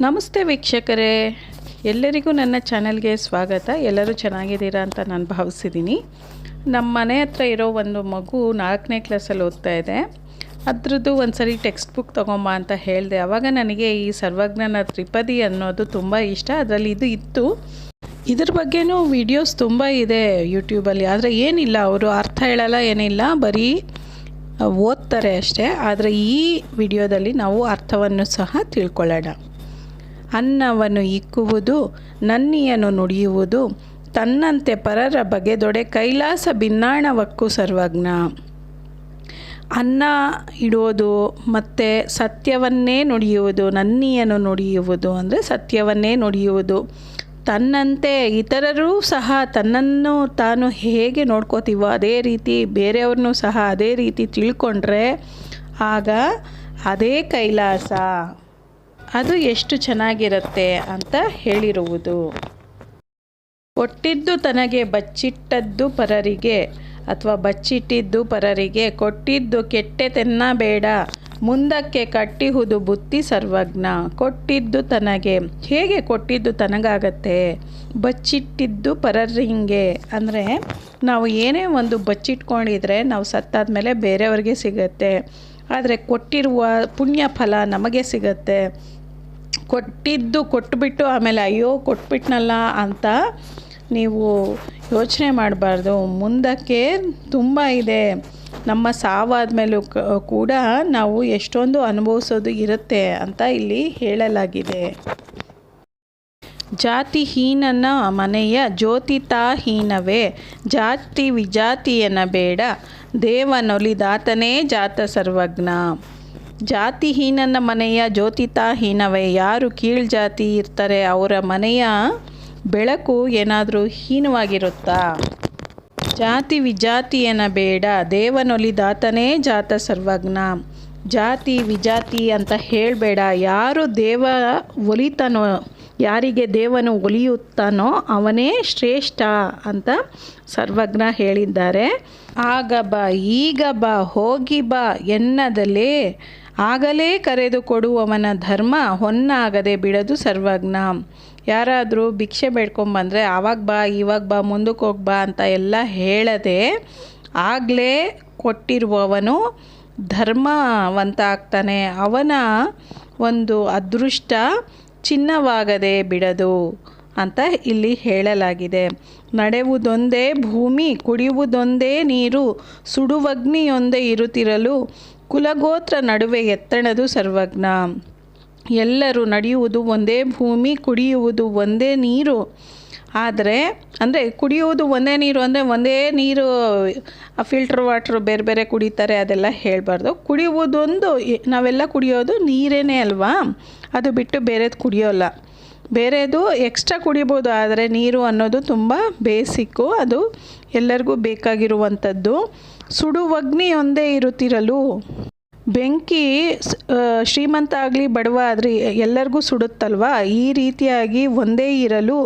ನಮಸ್ತೆ ವೀಕ್ಷಕರೇ. ಎಲ್ಲರಿಗೂ ನನ್ನ ಚಾನಲ್ಗೆ ಸ್ವಾಗತ. ಎಲ್ಲರೂ ಚೆನ್ನಾಗಿದ್ದೀರಾ ಅಂತ ನಾನು ಭಾವಿಸಿದ್ದೀನಿ. ನಮ್ಮ ಮನೆ ಹತ್ರ ಇರೋ ಒಂದು ಮಗು ನಾಲ್ಕನೇ ಕ್ಲಾಸಲ್ಲಿ ಓದ್ತಾ ಇದೆ. ಅದ್ರದ್ದು ಒಂದು ಸರಿ ಟೆಕ್ಸ್ಟ್ ಬುಕ್ ತೊಗೊಂಬ ಅಂತ ಹೇಳಿದೆ. ಆವಾಗ ನನಗೆ ಈ ಸರ್ವಜ್ಞನ ತ್ರಿಪದಿ ಅನ್ನೋದು ತುಂಬ ಇಷ್ಟ. ಅದರಲ್ಲಿ ಇದು ಇತ್ತು. ಇದ್ರ ಬಗ್ಗೆನೂ ವಿಡಿಯೋಸ್ ತುಂಬ ಇದೆ ಯೂಟ್ಯೂಬಲ್ಲಿ ಆದರೆ ಏನಿಲ್ಲ, ಅವರು ಅರ್ಥ ಹೇಳಲ್ಲ, ಏನಿಲ್ಲ. ಬರೀ ಓದ್ತಾರೆ ಅಷ್ಟೇ. ಆದರೆ ಈ ವಿಡಿಯೋದಲ್ಲಿ ನಾವು ಅರ್ಥವನ್ನು ಸಹ ತಿಳ್ಕೊಳ್ಳೋಣ. ಅನ್ನವನ್ನು ಇಕ್ಕುವುದು, ನನ್ನಿಯನ್ನು ನುಡಿಯುವುದು, ತನ್ನಂತೆ ಪರರ ಬಗೆದೊಡೆ ಕೈಲಾಸ ಭಿನ್ನಾಣವಕ್ಕೂ ಸರ್ವಜ್ಞ. ಅನ್ನ ಇಡೋದು ಮತ್ತು ಸತ್ಯವನ್ನೇ ನುಡಿಯುವುದು, ನನ್ನಿಯನ್ನು ನುಡಿಯುವುದು ಅಂದರೆ ಸತ್ಯವನ್ನೇ ನುಡಿಯುವುದು. ತನ್ನಂತೆ ಇತರರೂ ಸಹ ತನ್ನನ್ನು ತಾನು ಹೇಗೆ ನೋಡ್ಕೋತೀವೋ ಅದೇ ರೀತಿ, ಬೇರೆಯವ್ರನ್ನೂ ಸಹ ಅದೇ ರೀತಿ ತಿಳ್ಕೊಂಡ್ರೆ ಆಗ ಅದೇ ಕೈಲಾಸ. ಅದು ಎಷ್ಟು ಚೆನ್ನಾಗಿರುತ್ತೆ ಅಂತ ಹೇಳಿರುವುದು. ಕೊಟ್ಟಿದ್ದು ತನಗೆ ಬಚ್ಚಿಟ್ಟದ್ದು ಪರರಿಗೆ ಅಥವಾ ಬಚ್ಚಿಟ್ಟಿದ್ದು ಪರರಿಗೆ, ಕೊಟ್ಟಿದ್ದು ಕೆಟ್ಟೆತೆನ್ನ ಬೇಡ, ಮುಂದಕ್ಕೆ ಕಟ್ಟಿಹುದು ಬುತ್ತಿ ಸರ್ವಜ್ಞ, ಕೊಟ್ಟಿದ್ದು ತನಗೆ. ಹೇಗೆ ಕೊಟ್ಟಿದ್ದು ತನಗಾಗತ್ತೆ? ಬಚ್ಚಿಟ್ಟಿದ್ದು ಪರರಿಂಗೆ ಅಂದರೆ ನಾವು ಏನೇ ಒಂದು ಬಚ್ಚಿಟ್ಕೊಂಡಿದ್ರೆ ನಾವು ಸತ್ತಾದ ಮೇಲೆ ಬೇರೆಯವ್ರಿಗೆ ಸಿಗತ್ತೆ. ಆದರೆ ಕೊಟ್ಟಿರುವ ಪುಣ್ಯ ಫಲ ನಮಗೆ ಸಿಗತ್ತೆ. ಕೊಟ್ಟಿದ್ದು ಕೊಟ್ಟುಬಿಟ್ಟು ಆಮೇಲೆ ಅಯ್ಯೋ ಕೊಟ್ಬಿಟ್ನಲ್ಲ ಅಂತ ನೀವು ಯೋಚನೆ ಮಾಡಬಾರ್ದು. ಮುಂದಕ್ಕೆ ತುಂಬ ಇದೆ. ನಮ್ಮ ಸಾವಾದ ಮೇಲೂ ಕೂಡ ನಾವು ಎಷ್ಟೊಂದು ಅನುಭವಿಸೋದು ಇರುತ್ತೆ ಅಂತ ಇಲ್ಲಿ ಹೇಳಲಾಗಿದೆ. ಜಾತಿಹೀನನ ಮನೆಯ ಜ್ಯೋತಿತಾಹೀನವೇ ಜಾತಿ ವಿಜಾತಿಯನ ಬೇಡ. ದೇವನೊಲಿದಾತನೇ ಜಾತ ಸರ್ವಜ್ಞ. ಜಾತಿಹೀನನ ಮನೆಯ ಜ್ಯೋತಿತಾಹೀನವೇ? ಯಾರು ಕೀಳ್ ಜಾತಿ ಇರ್ತಾರೆ, ಅವರ ಮನೆಯ ಬೆಳಕು ಏನಾದರೂ ಹೀನವಾಗಿರುತ್ತಾ? ಜಾತಿ ವಿಜಾತಿಯನ ಬೇಡ, ದೇವನೊಲಿದಾತನೇ ಜಾತ ಸರ್ವಜ್ಞ. ಜಾತಿ ವಿಜಾತಿ ಅಂತ ಹೇಳಬೇಡ, ಯಾರು ದೇವ ಒಲಿತಾನೋ, ಯಾರಿಗೆ ದೇವನು ಒಲಿಯುತ್ತಾನೋ ಅವನೇ ಶ್ರೇಷ್ಠ ಅಂತ ಸರ್ವಜ್ಞ ಹೇಳಿದ್ದಾರೆ. ಆಗ ಬಾ, ಈಗ ಬಾ, ಹೋಗಿ ಬಾ ಎನ್ನದಲೇ ಆಗಲೇ ಕರೆದು ಕೊಡುವವನ ಧರ್ಮ ಹೊನ್ನಾಗದೆ ಬಿಡದು ಸರ್ವಜ್ಞ. ಯಾರಾದರೂ ಭಿಕ್ಷೆ ಬೇಡ್ಕೊಂಬಂದರೆ ಆವಾಗ ಬಾ ಇವಾಗ ಬಾ ಮುಂದಕ್ಕೆ ಹೋಗಿ ಬಾ ಅಂತ ಎಲ್ಲ ಹೇಳದೆ ಆಗಲೇ ಕೊಟ್ಟಿರುವವನು ಧರ್ಮವಂತ ಆಗ್ತಾನೆ ಅವನ ಒಂದು ಅದೃಷ್ಟ ಚಿನ್ನವಾಗದೆ ಬಿಡದು ಅಂತ ಇಲ್ಲಿ ಹೇಳಲಾಗಿದೆ. ನಡೆವುದೊಂದೇ ಭೂಮಿ, ಕುಡಿಯುವುದೊಂದೇ ನೀರು, ಸುಡುವಗ್ನಿಯೊಂದೇ ಇರುತ್ತಿರಲು ಕುಲಗೋತ್ರ ನಡುವೆ ಎತ್ತಣದು ಸರ್ವಜ್ಞ. ಎಲ್ಲರೂ ನಡೆಯುವುದು ಒಂದೇ ಭೂಮಿ, ಕುಡಿಯುವುದು ಒಂದೇ ನೀರು. ಆದರೆ, ಅಂದರೆ ಕುಡಿಯುವುದು ಒಂದೇ ನೀರು ಅಂದರೆ ಒಂದೇ ನೀರು ಫಿಲ್ಟ್ರ್ ವಾಟ್ರು ಬೇರೆ ಬೇರೆ ಕುಡಿತಾರೆ, ಅದೆಲ್ಲ ಹೇಳಬಾರ್ದು. ಕುಡಿಯುವುದೊಂದು, ನಾವೆಲ್ಲ ಕುಡಿಯೋದು ನೀರೇನೇ ಅಲ್ವಾ? ಅದು ಬಿಟ್ಟು ಬೇರೆದು ಕುಡಿಯೋಲ್ಲ. ಬೇರೆದು ಎಕ್ಸ್ಟ್ರಾ ಕುಡಿಬೋದು, ಆದರೆ ನೀರು ಅನ್ನೋದು ತುಂಬ ಬೇಸಿಕ್ಕು ಅದು ಎಲ್ಲರಿಗೂ ಬೇಕಾಗಿರುವಂಥದ್ದು ಸುಡುವಗ್ನಿ ಒಂದೇ ಇರುತ್ತಿರಲು. ಬೆಂಕಿ ಶ್ರೀಮಂತ ಆಗಲಿ ಬಡವ ಆದರೆ, ಎಲ್ಲರಿಗೂ ಸುಡುತ್ತಲ್ವ? ಈ ರೀತಿಯಾಗಿ ಒಂದೇ ಇರಲು.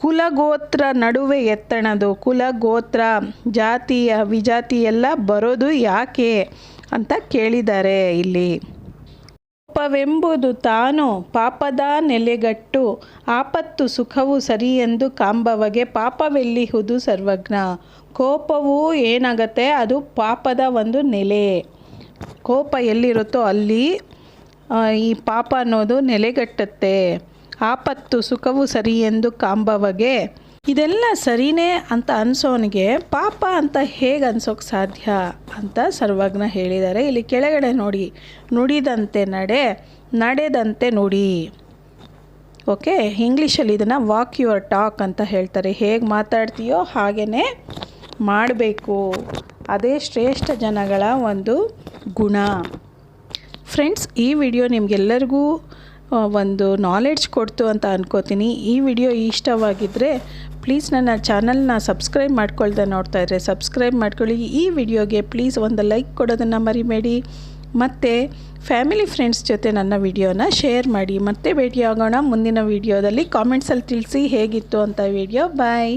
ಕುಲಗೋತ್ರ ನಡುವೆ ಎತ್ತಣದು. ಕುಲಗೋತ್ರ ಜಾತಿಯ ವಿಜಾತಿ ಎಲ್ಲ ಬರೋದು ಯಾಕೆ ಅಂತ ಕೇಳಿದ್ದಾರೆ ಇಲ್ಲಿ. ಕೋಪವೆಂಬುದು ತಾನು ಪಾಪದ ನೆಲೆಗಟ್ಟು. ಆಪತ್ತು ಸುಖವು ಸರಿ ಎಂದು ಕಾಂಬವಗೆ ಪಾಪವೆಲ್ಲಿಹುದು ಸರ್ವಜ್ಞ. ಕೋಪವು ಏನಾಗತ್ತೆ? ಅದು ಪಾಪದ ಒಂದು ನೆಲೆ. ಕೋಪ ಎಲ್ಲಿರುತ್ತೋ ಅಲ್ಲಿ ಈ ಪಾಪ ಅನ್ನೋದು ನೆಲೆಗಟ್ಟುತ್ತೆ. ಆಪತ್ತು ಸುಖವು ಸರಿ ಎಂದು ಕಾಂಬವಗೆ ಇದೆಲ್ಲ ಸರಿನೇ ಅಂತ ಅನ್ಸೋನಿಗೆ ಪಾಪ ಅಂತ ಹೇಗೆ ಅನ್ಸೋಕೆ ಸಾಧ್ಯ ಅಂತ ಸರ್ವಜ್ಞ ಹೇಳಿದ್ದಾರೆ. ಇಲ್ಲಿ ಕೆಳಗಡೆ ನೋಡಿ, ನುಡಿದಂತೆ ನಡೆ, ನಡೆದಂತೆ ನುಡಿ. ಓಕೆ, ಇಂಗ್ಲೀಷಲ್ಲಿ ಇದನ್ನು ವಾಕ್ ಯುವರ್ ಟಾಕ್ ಅಂತ ಹೇಳ್ತಾರೆ. ಹೇಗೆ ಮಾತಾಡ್ತೀಯೋ ಹಾಗೇ ಮಾಡಬೇಕು. ಅದೇ ಶ್ರೇಷ್ಠ ಜನಗಳ ಒಂದು ಗುಣ. ಫ್ರೆಂಡ್ಸ್ ಈ ವಿಡಿಯೋ ನಿಮಗೆಲ್ಲರಿಗೂ ಒಂದು ನಾಲೆಡ್ಜ್ ಕೊಡ್ತು ಅಂತ ಅನ್ಕೋತೀನಿ. ಈ ವಿಡಿಯೋ ಇಷ್ಟವಾಗಿದ್ದರೆ ಪ್ಲೀಸ್ ನನ್ನ ಚಾನಲ್ನ ಸಬ್ಸ್ಕ್ರೈಬ್ ಮಾಡ್ಕೊಳ್ದೆ ನೋಡ್ತಾ ಇದ್ರೆ ಸಬ್ಸ್ಕ್ರೈಬ್ ಮಾಡ್ಕೊಳ್ಳಿ. ಈ ವಿಡಿಯೋಗೆ ಪ್ಲೀಸ್ ಒಂದು ಲೈಕ್ ಕೊಡೋದನ್ನು ಮರಿಬೇಡಿ. ಮತ್ತು ಫ್ಯಾಮಿಲಿ ಫ್ರೆಂಡ್ಸ್ ಜೊತೆ ನನ್ನ ವಿಡಿಯೋನ ಶೇರ್ ಮಾಡಿ. ಮತ್ತೆ ಭೇಟಿಯಾಗೋಣ ಮುಂದಿನ ವಿಡಿಯೋದಲ್ಲಿ ಕಾಮೆಂಟ್ಸಲ್ಲಿ ತಿಳಿಸಿ ಹೇಗಿತ್ತು ಅಂತ ವಿಡಿಯೋ ಬಾಯ್